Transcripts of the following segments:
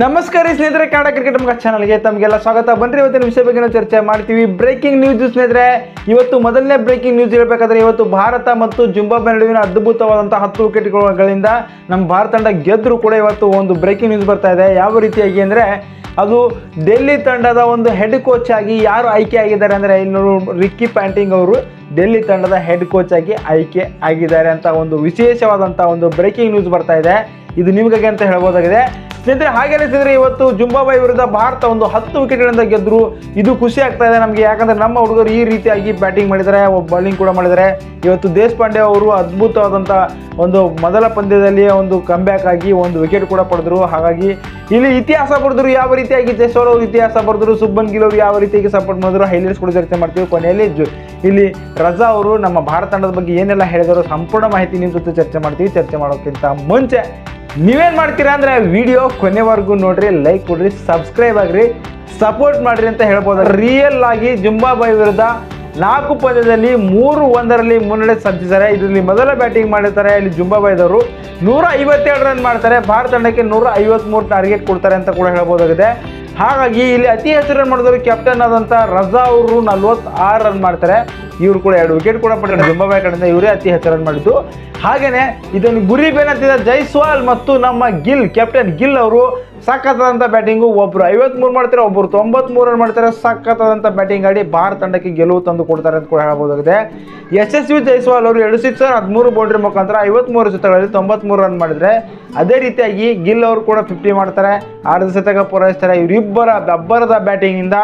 ನಮಸ್ಕಾರ ಸ್ನೇಹಿತರೆ, ಕನ್ನಡ ಕ್ರಿಕೆಟ್ ಮಗ ಚಾನಲ್ಗೆ ತಮಗೆಲ್ಲ ಸ್ವಾಗತ. ಬನ್ರಿ, ಇವತ್ತಿನ ವಿಷಯ ಬಗ್ಗೆ ಚರ್ಚೆ ಮಾಡ್ತೀವಿ. ಬ್ರೇಕಿಂಗ್ ನ್ಯೂಸ್ ಸ್ನೇಹಿತರೆ, ಇವತ್ತು ಮೊದಲನೇ ಬ್ರೇಕಿಂಗ್ ನ್ಯೂಸ್ ಹೇಳ್ಬೇಕಾದ್ರೆ ಇವತ್ತು ಭಾರತ ಮತ್ತು ಜಿಂಬಾಬ್ವೆ ನಡುವಿನ ಅದ್ಭುತವಾದಂತಹ ಹತ್ತು ವಿಕೆಟ್ಗಳಿಂದ ನಮ್ಮ ಭಾರತ ತಂಡ ಗೆದ್ದರೂ ಕೂಡ ಇವತ್ತು ಒಂದು ಬ್ರೇಕಿಂಗ್ ನ್ಯೂಸ್ ಬರ್ತಾ ಇದೆ. ಯಾವ ರೀತಿಯಾಗಿ ಅಂದರೆ, ಅದು ಡೆಲ್ಲಿ ತಂಡದ ಒಂದು ಹೆಡ್ ಕೋಚ್ ಆಗಿ ಯಾರು ಆಯ್ಕೆ ಆಗಿದ್ದಾರೆ ಅಂದರೆ, ಇಲ್ಲಿ ರಿಕ್ಕಿ ಪ್ಯಾಂಟಿಂಗ್ ಅವರು ಡೆಲ್ಲಿ ತಂಡದ ಹೆಡ್ ಕೋಚ್ ಆಗಿ ಆಯ್ಕೆ ಆಗಿದ್ದಾರೆ ಅಂತ ಒಂದು ವಿಶೇಷವಾದಂಥ ಒಂದು ಬ್ರೇಕಿಂಗ್ ನ್ಯೂಸ್ ಬರ್ತಾ ಇದೆ. ಇದು ನಿಮಗಾಗಿ ಅಂತ ಹೇಳ್ಬೋದಾಗಿದೆ. ಸ್ನೇಹಿತರೆ, ಹಾಗೆ ಅನಿಸಿದ್ರೆ ಇವತ್ತು ಜುಂಬಾಬಾಯಿ ವಿರುದ್ಧ ಭಾರತ ಒಂದು ಹತ್ತು ವಿಕೆಟ್ಗಳಿಂದ ಗೆದ್ದರು ಇದು ಖುಷಿ ಆಗ್ತಾ ಇದೆ ನಮಗೆ. ಯಾಕಂದ್ರೆ ನಮ್ಮ ಹುಡುಗರು ಈ ರೀತಿಯಾಗಿ ಬ್ಯಾಟಿಂಗ್ ಮಾಡಿದರೆ ಬೌಲಿಂಗ್ ಕೂಡ ಮಾಡಿದರೆ ಇವತ್ತು ದೇಶಪಾಂಡೆ ಅವರು ಅದ್ಭುತವಾದಂಥ ಒಂದು ಮೊದಲ ಪಂದ್ಯದಲ್ಲಿ ಒಂದು ಕಂಬ್ಯಾಕ್ ಆಗಿ ಒಂದು ವಿಕೆಟ್ ಕೂಡ ಪಡೆದ್ರು. ಹಾಗಾಗಿ ಇಲ್ಲಿ ಇತಿಹಾಸ ಬರೆದ್ರು ಯಾವ ರೀತಿಯಾಗಿ ಜೈಸ್ವಾಲ್ ಅವರು ಇತಿಹಾಸ ಬರೆದ್ರು, ಸುಬ್ಬನ್ ಗಿಲ್ ಅವರು ಯಾವ ರೀತಿಯಾಗಿ ಸಪೋರ್ಟ್ ಮಾಡಿದ್ರು, ಹೈಲೈಟ್ಸ್ ಕೂಡ ಚರ್ಚೆ ಮಾಡ್ತೀವಿ ಕೊನೆಯಲ್ಲಿ. ಇಲ್ಲಿ ರಜಾ ಅವರು ನಮ್ಮ ಭಾರತ ತಂಡದ ಬಗ್ಗೆ ಏನೆಲ್ಲ ಹೇಳಿದಾರೋ ಸಂಪೂರ್ಣ ಮಾಹಿತಿ ನಿಮ್ಮ ಜೊತೆ ಚರ್ಚೆ ಮಾಡ್ತೀವಿ. ಚರ್ಚೆ ಮಾಡೋಕ್ಕಿಂತ ಮುಂಚೆ ನೀವೇನು ಮಾಡ್ತೀರಾ ಅಂದರೆ ವಿಡಿಯೋ ಕೊನೆವರೆಗೂ ನೋಡ್ರಿ ಲೈಕ್ ಕೊಡ್ರಿ ಸಬ್ಸ್ಕ್ರೈಬ್ ಆಗ್ರಿ ಸಪೋರ್ಟ್ ಮಾಡಿರಿ ಅಂತ ಹೇಳ್ಬೋದು. ರಿಯಲ್ ಆಗಿ ಜುಂಬಾಬಾಯಿ ವಿರುದ್ಧ ನಾಲ್ಕು ಪಂದ್ಯದಲ್ಲಿ ಮೂರು ಒಂದರಲ್ಲಿ ಮುನ್ನಡೆ ಸಾಧಿಸಿದ್ದಾರೆ. ಇದರಲ್ಲಿ ಮೊದಲ ಬ್ಯಾಟಿಂಗ್ ಮಾಡಿರ್ತಾರೆ ಇಲ್ಲಿ ಜುಂಬಾಬಾಯ್ದವರು ನೂರ ಐವತ್ತೆರಡು ರನ್ ಮಾಡ್ತಾರೆ. ಭಾರತ ತಂಡಕ್ಕೆ ನೂರ ಐವತ್ಮೂರು ಟಾರ್ಗೆಟ್ ಕೊಡ್ತಾರೆ ಅಂತ ಕೂಡ ಹೇಳ್ಬೋದಾಗಿದೆ. ಹಾಗಾಗಿ ಇಲ್ಲಿ ಅತಿ ಹೆಚ್ಚು ರನ್ ಮಾಡಿದವರು ಕ್ಯಾಪ್ಟನ್ ಆದಂಥ ರಜಾ ಅವರು ನಲ್ವತ್ತಾರು ರನ್ ಮಾಡ್ತಾರೆ. ಇವರು ಕೂಡ ಎರಡು ವಿಕೆಟ್ ಕೂಡ ಪಡೆದರು ಜಿಂಬಾಬೆ ಕಡೆಯಿಂದ ಇವರೇ ಅತಿ ಹೆಚ್ಚು ರನ್ ಮಾಡಿದ್ದು. ಹಾಗೆಯೇ ಇದನ್ನು ಗುರಿ ಬೇನಂತಿದ್ದ ಜೈಸ್ವಾಲ್ ಮತ್ತು ನಮ್ಮ ಗಿಲ್ ಕ್ಯಾಪ್ಟನ್ ಗಿಲ್ ಅವರು ಸಖತ್ತಾದಂಥ ಬ್ಯಾಟಿಂಗು ಒಬ್ಬರು ಐವತ್ಮೂರು ಮಾಡ್ತಾರೆ ಒಬ್ಬರು ತೊಂಬತ್ಮೂರು ರನ್ ಮಾಡ್ತಾರೆ ಸಖತ್ತಾದಂಥ ಬ್ಯಾಟಿಂಗ್ ಆಡಿ ಭಾರತ ತಂಡಕ್ಕೆ ಗೆಲುವು ತಂದು ಕೊಡ್ತಾರೆ ಅಂತ ಕೂಡ ಹೇಳ್ಬೋದಾಗಿದೆ ಯಶಸ್ವಿ ಜೈಸ್ವಾಲ್ ಅವರು ಎರಡು ಸಿಕ್ಸರ್ ಹದಿಮೂರು ಬೌಂಡ್ರಿ ಮುಖಾಂತರ ಐವತ್ಮೂರು ಶತಕಗಳಲ್ಲಿ ತೊಂಬತ್ಮೂರು ರನ್ ಮಾಡಿದರೆ, ಅದೇ ರೀತಿಯಾಗಿ ಗಿಲ್ ಅವರು ಕೂಡ ಫಿಫ್ಟಿ ಮಾಡ್ತಾರೆ. ಆರು ಶತಕ ಪೂರೈಸ್ತಾರೆ. ಇವರಿಬ್ಬರ ಅಬ್ಬರದ ಬ್ಯಾಟಿಂಗಿಂದ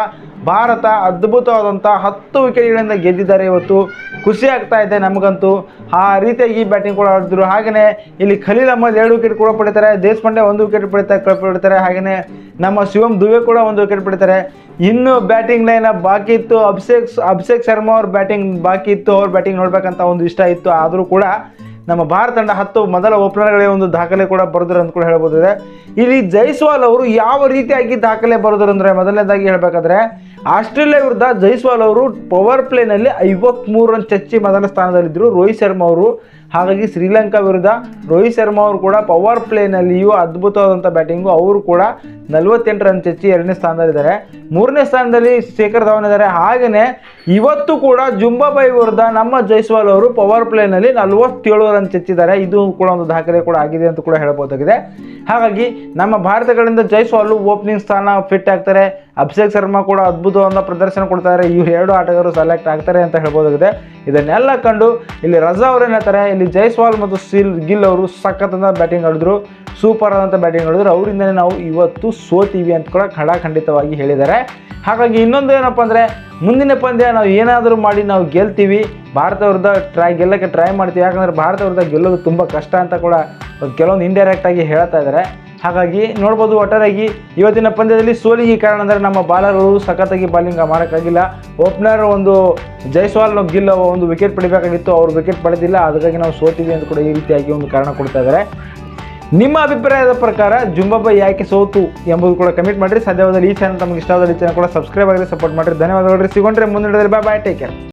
ಭಾರತ ಅದ್ಭುತವಾದಂಥ ಹತ್ತು ವಿಕೆಟ್ಗಳಿಂದ ಗೆದ್ದಿದ್ದಾರೆ ಇವತ್ತು. ಖುಷಿ ಆಗ್ತಾ ಇದೆ ನಮಗಂತೂ. ಆ ರೀತಿಯಾಗಿ ಬ್ಯಾಟಿಂಗ್ ಕೂಡ ಆಡಿದ್ರು. ಹಾಗೆಯೇ ಇಲ್ಲಿ ಖಲೀಲ್ ಅಹಮದ್ ಎರಡು ವಿಕೆಟ್ ಕೂಡ ಪಡಿತಾರೆ ದೇಶಪಾಂಡೆ ಒಂದು ವಿಕೆಟ್ ಪಡಿತಾ ಪಡಿತಾರೆ ಹಾಗೆಯೇ ನಮ್ಮ ಶಿವಮ್ ದುವೆ ಕೂಡ ಒಂದು ವಿಕೆಟ್ ಪಡಿತಾರೆ ಇನ್ನು ಬ್ಯಾಟಿಂಗ್ ಲೈನ್ ಬಾಕಿ ಇತ್ತು. ಅಭಿಷೇಕ್ ಅಭಿಷೇಕ್ ಶರ್ಮಾ ಅವ್ರ ಬ್ಯಾಟಿಂಗ್ ಬಾಕಿ ಇತ್ತು. ಅವ್ರ ಬ್ಯಾಟಿಂಗ್ ನೋಡ್ಬೇಕಂತ ಒಂದು ಇಷ್ಟ ಇತ್ತು. ಆದರೂ ಕೂಡ ನಮ್ಮ ಭಾರತ ತಂಡ ಹತ್ತು ಮೊದಲ ಓಪನರ್ಗಳೇ ಒಂದು ದಾಖಲೆ ಕೂಡ ಬರೆದ್ರು ಅಂತ ಕೂಡ ಹೇಳ್ಬೋದಿದೆ. ಇಲ್ಲಿ ಜೈಸ್ವಾಲ್ ಅವರು ಯಾವ ರೀತಿಯಾಗಿ ದಾಖಲೆ ಬರೆದ್ರು ಅಂದರೆ ಮೊದಲನೇದಾಗಿ ಹೇಳಬೇಕಾದ್ರೆ ಆಸ್ಟ್ರೇಲಿಯಾ ವಿರುದ್ಧ ಜೈಸ್ವಾಲ್ ಅವರು ಪವರ್ ಪ್ಲೇನಲ್ಲಿ ಐವತ್ತ್ಮೂರು ರನ್ ಚಚ್ಚಿ ಮೊದಲ ಸ್ಥಾನದಲ್ಲಿದ್ದರು. ರೋಹಿತ್ ಶರ್ಮಾ ಅವರು ಹಾಗಾಗಿ ಶ್ರೀಲಂಕಾ ವಿರುದ್ಧ ರೋಹಿತ್ ಶರ್ಮಾ ಅವರು ಕೂಡ ಪವರ್ ಪ್ಲೇನಲ್ಲಿಯೂ ಅದ್ಭುತವಾದಂಥ ಬ್ಯಾಟಿಂಗು ಅವರು ಕೂಡ ನಲವತ್ತೆಂಟು ರನ್ ಚಚ್ಚಿ ಎರಡನೇ ಸ್ಥಾನದಲ್ಲಿದ್ದಾರೆ. ಮೂರನೇ ಸ್ಥಾನದಲ್ಲಿ ಶೇಖರ್ ಧವನ್ ಇದ್ದಾರೆ. ಹಾಗೆಯೇ ಇವತ್ತು ಕೂಡ ಜುಂಬಾಬಾಯಿ ವಿರುದ್ಧ ನಮ್ಮ ಜೈಸ್ವಾಲ್ ಅವರು ಪವರ್ ಪ್ಲೇನಲ್ಲಿ ನಲವತ್ತೇಳು ರನ್ ಚಚ್ಚಿದ್ದಾರೆ ಇದು ಕೂಡ ಒಂದು ದಾಖಲೆ ಕೂಡ ಆಗಿದೆ ಅಂತ ಕೂಡ ಹೇಳಬಹುದಾಗಿದೆ. ಹಾಗಾಗಿ ನಮ್ಮ ಭಾರತಗಳಿಂದ ಜೈಸ್ವಾಲ್ ಓಪನಿಂಗ್ ಸ್ಥಾನ ಫಿಟ್ ಆಗ್ತಾರೆ. ಅಭಿಷೇಕ್ ಶರ್ಮಾ ಕೂಡ ಅದ್ಭುತವಾದ ಪ್ರದರ್ಶನ ಕೊಡ್ತಾರೆ. ಇವರು ಎರಡು ಆಟಗಾರರು ಸೆಲೆಕ್ಟ್ ಆಗ್ತಾರೆ ಅಂತ ಹೇಳ್ಬೋದಾಗಿದೆ ಇದನ್ನೆಲ್ಲ ಕಂಡು ಇಲ್ಲಿ ರಜಾ ಅವ್ರು ಹೇಳ್ತಾರೆ? ಇಲ್ಲಿ ಜೈಸ್ವಾಲ್ ಮತ್ತು ಸಿಲ್ ಗಿಲ್ ಅವರು ಸಖತ್ತಾದ ಬ್ಯಾಟಿಂಗ್ ಆಡಿದ್ರು, ಸೂಪರ್ ಆದಂಥ ಬ್ಯಾಟಿಂಗ್ ಆಡಿದ್ರು. ಅವರಿಂದನೇ ನಾವು ಇವತ್ತು ಸೋತೀವಿ ಅಂತ ಕೂಡ ಖಡಾಖಂಡಿತವಾಗಿ ಹೇಳಿದ್ದಾರೆ. ಹಾಗಾಗಿ ಇನ್ನೊಂದು ಏನಪ್ಪ ಅಂದರೆ, ಮುಂದಿನ ಪಂದ್ಯ ನಾವು ಏನಾದರೂ ಮಾಡಿ ನಾವು ಗೆಲ್ತೀವಿ. ಭಾರತ ವಿರುದ್ಧ ಟ್ರೈ ಗೆಲ್ಲಕ್ಕೆ ಟ್ರೈ ಮಾಡ್ತೀವಿ. ಯಾಕಂದರೆ ಭಾರತ ವಿರುದ್ಧ ಗೆಲ್ಲೋದು ತುಂಬ ಕಷ್ಟ ಅಂತ ಕೂಡ ಕೆಲವೊಂದು ಇಂಡೈರೆಕ್ಟಾಗಿ ಹೇಳ್ತಾ ಇದ್ದಾರೆ ಹಾಗಾಗಿ ನೋಡ್ಬೋದು ಒಟ್ಟಾರೆಯಾಗಿ ಇವತ್ತಿನ ಪಂದ್ಯದಲ್ಲಿ ಸೋಲಿಗೆ ಕಾರಣ ಅಂದರೆ ನಮ್ಮ ಬಾಲರ್ಗಳು ಸಖತ್ತಾಗಿ ಬಾಲಿಂಗ್ ಮಾಡೋಕ್ಕಾಗಿಲ್ಲ. ಓಪನರ್ ಒಂದು ಜೈಸ್ವಾಲ್ ಗಿಲ್ ಒಂದು ವಿಕೆಟ್ ಪಡಿಬೇಕಾಗಿತ್ತು. ಅವರು ವಿಕೆಟ್ ಪಡೆದಿಲ್ಲ. ಅದಕ್ಕಾಗಿ ನಾವು ಸೋತಿವಿ ಅಂತ ಕೂಡ ಈ ರೀತಿಯಾಗಿ ಒಂದು ಕಾರಣ ಕೊಡ್ತಾ ಇದ್ದಾರೆ ನಿಮ್ಮ ಅಭಿಪ್ರಾಯದ ಪ್ರಕಾರ ಜುಂಬಾಬ ಯಾಕೆ ಸೋತು ಎಂಬುದು ಕೂಡ ಕಮೆಂಟ್ ಮಾಡಿರಿ. ಸಾಧ್ಯವಾದಲ್ಲಿ ಈ ಚಾನಲ್ ತಮಗೆ ಇಷ್ಟವಾದ ಈ ಚಾನಲ್ ಕೂಡ ಸಬ್ಸ್ಕ್ರೈಬ್ ಆಗಲಿ ಸಪೋರ್ಟ್ ಮಾಡಿರಿ. ಧನ್ಯವಾದಗಳು ಸಿಗೊಂಡ್ರೆ ಮುಂದಿನ ಬಾಯ್ ಬಾಯ್ ಟೇಕ್ ಕೇರ್